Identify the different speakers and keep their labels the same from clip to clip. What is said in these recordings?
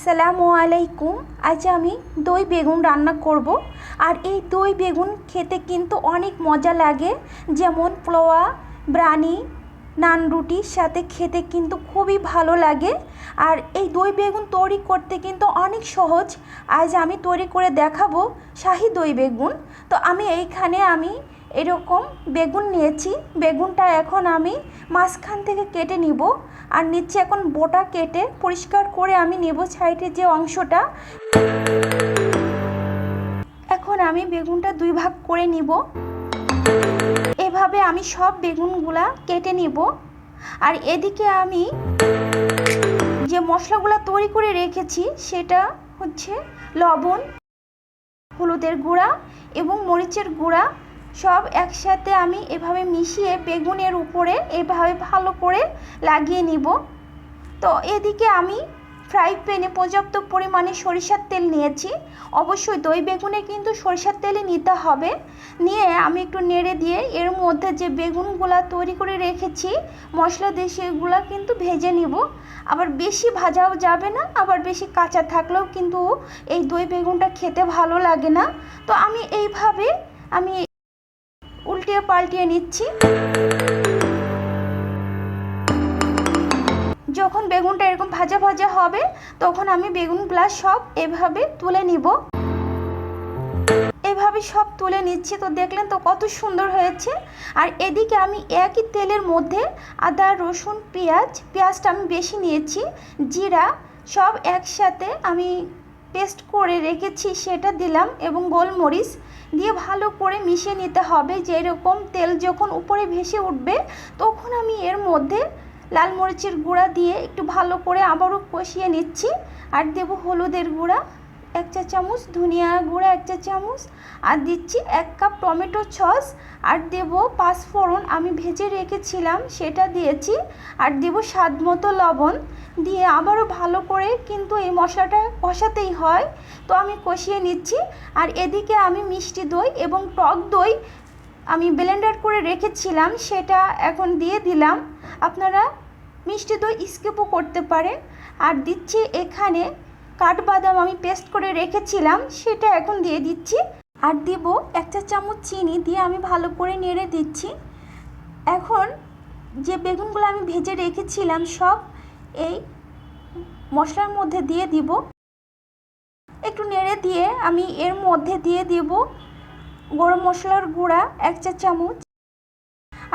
Speaker 1: আসসালামু আলাইকুম। আজ আমি দই বেগুন রান্না করব। আর এই দই বেগুন খেতে কিন্তু অনেক মজা লাগে। যেমন পোয়া, ব্রানি, নান রুটির সাথে খেতে কিন্তু খুবই ভালো লাগে। আর এই দই বেগুন তৈরি করতে কিন্তু অনেক সহজ। আজ আমি তৈরি করে দেখাবো শাহি দই বেগুন। তো আমি এইখানে আমি এরকম বেগুন নিয়েছি। বেগুনটা এখন আমি মাঝখান থেকে কেটে নিব। আর নিচে এখন বোটা কেটে পরিষ্কার করে আমি নেব সাইডের যে অংশটা। এখন আমি বেগুনটা দুই ভাগ করে নিব। এভাবে আমি সব বেগুনগুলা কেটে নিব। আর এদিকে আমি যে মশলাগুলো তৈরি করে রেখেছি, সেটা হচ্ছে লবণ, হলুদের গুঁড়া এবং মরিচের গুঁড়া সব একসাথে আমি এভাবে মিশিয়ে বেগুনের উপরে এভাবে ভালো করে লাগিয়ে নিব। তো এদিকে আমি ফ্রাই প্যানে পর্যাপ্ত পরিমাণে সরিষার তেল নিয়েছি। অবশ্যই দই বেগুনে কিন্তু সরিষার তেলই নিতে হবে। নিয়ে আমি একটু নেড়ে দিয়ে এর মধ্যে যে বেগুনগুলা তৈরি করে রেখেছি, মশলা দিয়ে সেগুলো কিন্তু ভেজে নিব। আবার বেশি ভাজাও যাবে না, আবার বেশি কাঁচা থাকলেও কিন্তু এই দই বেগুনটা খেতে ভালো লাগে না। তো আমি এইভাবে আমি উল্টিয়ে পাল্টিয়ে নিচ্ছি। যখন বেগুনটা এরকম ভাজা ভাজা হবে, তখন আমি বেগুন বেগুনগুলা সব এভাবে তুলে নিব। এভাবে সব তুলে নিচ্ছি, তো দেখলেন তো কত সুন্দর হয়েছে। আর এদিকে আমি একই তেলের মধ্যে আদা, রসুন, পেঁয়াজ, পেঁয়াজটা আমি বেশি নিয়েছি, জিরা সব একসাথে আমি পেস্ট করে রেখেছি, সেটা দিলাম এবং গোলমরিচ দিয়ে ভালো করে মিশিয়ে নিতে হবে। যেরকম তেল যখন উপরে ভেসে উঠবে, তখন আমি এর মধ্যে লাল মরিচের গুঁড়া দিয়ে একটু ভালো করে আবারও কষিয়ে নিচ্ছি। আর দেবো হলুদের গুঁড়া। এক চা চামচ, ধনিয়া গুঁড়া এক চা চামচ, আর দিচ্ছি এক কাপ টমেটো সস, আর দেবো পাঁচফোড়ন। আমি ভেজে রেখেছিলাম, সেটা দিয়েছি, আর দেবো স্বাদ মতো লবণ। দিয়ে আবারও ভালো করে কিন্তু এই মশলাটা কষাতেই হয়। তো আমি কষিয়ে নিচ্ছি, আর এদিকে আমি মিষ্টি দই এবং টক দই আমি ব্লেন্ডার করে রেখেছিলাম, সেটা এখন দিয়ে দিলাম। আপনারা মিষ্টি দই স্কিপও করতে পারেন। আর দিচ্ছি এখানে কাঠবাদাম আমি পেস্ট করে রেখেছিলাম, সেটা এখন দিয়ে দিচ্ছি। আর দেব এক চা চামচ চিনি দিয়ে আমি ভালো করে নেড়ে দিচ্ছি। এখন যে বেগুনগুলো আমি ভেজে রেখেছিলাম সব, এই মশলার মধ্যে দিয়ে দিব। একটু নেড়ে দিয়ে আমি এর মধ্যে দিয়ে দিব গরম মশলার গুঁড়া এক চা চামচ।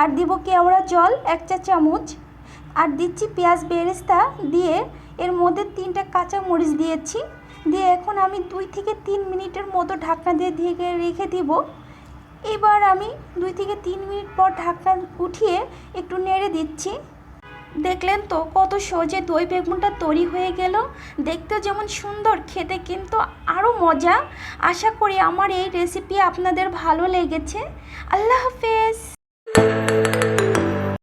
Speaker 1: আর দিব কেওড়া জল এক চা চামচ। আর দিচ্ছি পেঁয়াজ বেরেস্তা দিয়ে এর মধ্যে তিনটা কাঁচা মরিচ দিয়েছি। দিয়ে এখন আমি দুই থেকে তিন মিনিটের মতো ঢাকনা দিয়ে ঢেকে রেখে দিব। এবার আমি দুই থেকে তিন মিনিট পর ঢাকনা উঠিয়ে একটু নেড়ে দিচ্ছি। দেখলেন তো কত সহজে দই বেগুনটা তৈরি হয়ে গেল। দেখতেও যেমন সুন্দর, খেতে কিন্তু আরও মজা। আশা করি আমার এই রেসিপি আপনাদের ভালো লেগেছে। আল্লাহ হাফেজ।